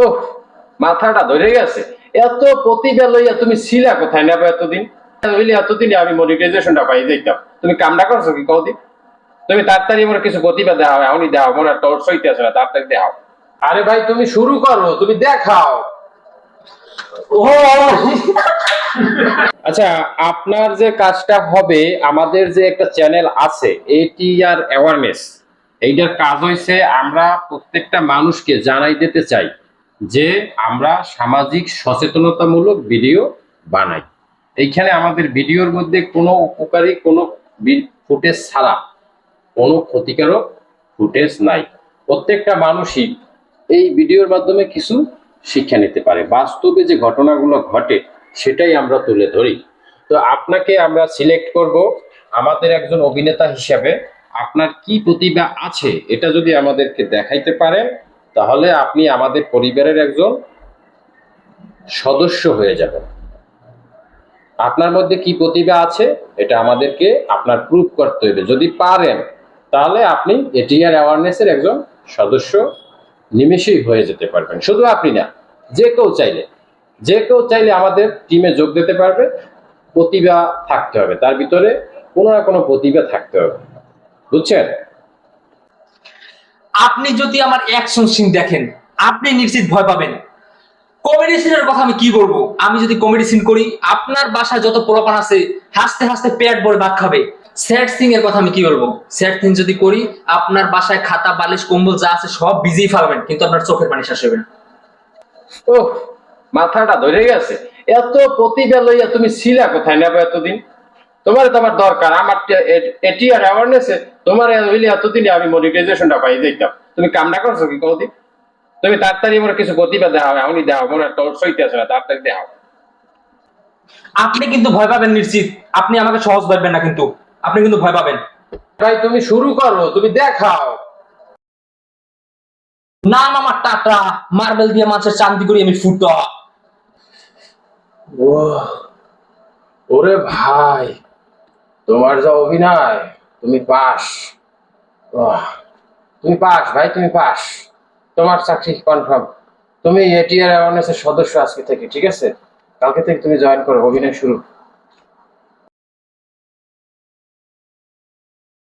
ও মাথাটা ধরে গেছে। এত প্রতিভা লইয়া তুমি ছিলা কোথায় নেব এতদিন? হইলে এতদিনে আমি মনিটাইজেশনটা পাই যাইতাম। তুমি কামটা করছ কি কদিন তুমি তাড়াতাড়ি আমার কিছু প্রতিভা দেওয়া এমনই দেওয়া মনে তোর সইতে আছে না তাড়াতাড়ি দেখাও। আরে ভাই তুমি শুরু করো তুমি দেখাও। ও আচ্ছা আপনার যে কাজটা হবে আমাদের যে একটা চ্যানেল আছে এটি আর অ্যাওয়ারনেস এইটার কাজ হয়েছে আমরা প্রত্যেকটা মানুষকে জানাই দিতে চাই। যে আমরা সামাজিক সচেতনতামূলক ভিডিও বানাই। এইখানে আমাদের ভিডিওর মধ্যে কোনো উপকারী, কোনো ফুটেজ ছাড়া কোনো ক্ষতিকারক ফুটেজ নাই। প্রত্যেকটা মানুষই এই ভিডিওর মাধ্যমে কিছু শিক্ষা নিতে পারে। বাস্তবে যে ঘটনাগুলো ঘটে, সেটাই আমরা তুলে ধরি। তো আপনাকে আমরা সিলেক্ট করব আমাদের একজন অভিনেতা হিসাবে। আপনার কি প্রতিভা আছে, এটা যদি আমাদেরকে দেখাইতে পারেন। তাহলে আপনি আমাদের পরিবারের একজন সদস্য হয়ে যাবেন। আপনার মধ্যে কি প্রতিভা আছে? এটা আমাদেরকে আপনার প্রুভ করতে হবে। যদি পারেন, তাহলে আপনি এটিআর অ্যাওয়ারনেসের একজন সদস্য নিমেষেই হয়ে যেতে পারবেন। শুধু আপনি না, যে কেউ চাইলে, যে কেউ চাইলে আমাদের টিমে যোগ দিতে পারবে। প্রতিভা থাকতে হবে। তার ভিতরে কোনো না কোনো প্রতিভা থাকতে হবে। বুঝছেন? আপনি যদি আমার অ্যাকশন সিন দেখেন, আপনি নিশ্চিত ভয় পাবেন। কমেডি সিনের কথা আমি কি বলব? আমি যদি কমেডি সিন করি, আপনার বাসায় যত পোলাপান আছে, হাসতে হাসতে পেট ভরে ভাত খাবে। স্যাড সিং এর কথা আমি কি বলব? স্যাড সিং যদি করি, আপনার বাসায় খাতা, বালিশ, কম্বল যা আছে সব বিজি ফেলবেন, কিন্তু আপনার চোখের পানি শেষ হবে না। ও মাথাটা ধরে গেছে। এত প্রতিভা লইয়া তুমি ছিলা কোথায় নেব এতদিন? তোমার তো আমার দরকার আমার এটি আর অ্যাওয়ারনেসে তোমার হইলে এতদিনে আমি মনিটাইজেশনটা পাই যাইতাম। তুমি কামটা করছ কি কদিন তুমি তাড়াতাড়ি আমার কিছু প্রতিভা দেখাও এমনই দেখাও মনে হয় তোর সইতে আছে না তাড়াতাড়ি দেখাও। আপনি কিন্তু ভয় পাবেন নিশ্চিত আপনি আমাকে সহজ ভাববেন না কিন্তু আপনি কিন্তু ভয় পাবেন। ভাই তুমি শুরু করো তুমি দেখাও। নাম আমার টাটা মার্বেল দিয়ে মানুষের চান্দি করি আমি ফুটা। ওরে ভাই। তোমার যা অভিনয়, তুমি পাস। তুমি পাস ভাই, তুমি পাস। তোমার চাকরি কনফার্ম তুমি এটিআর অ্যাওয়ারনেসের সদস্য আজকে থেকে, ঠিক আছে? কালকে থেকে তুমি জয়েন করো, অভিনয় শুরু।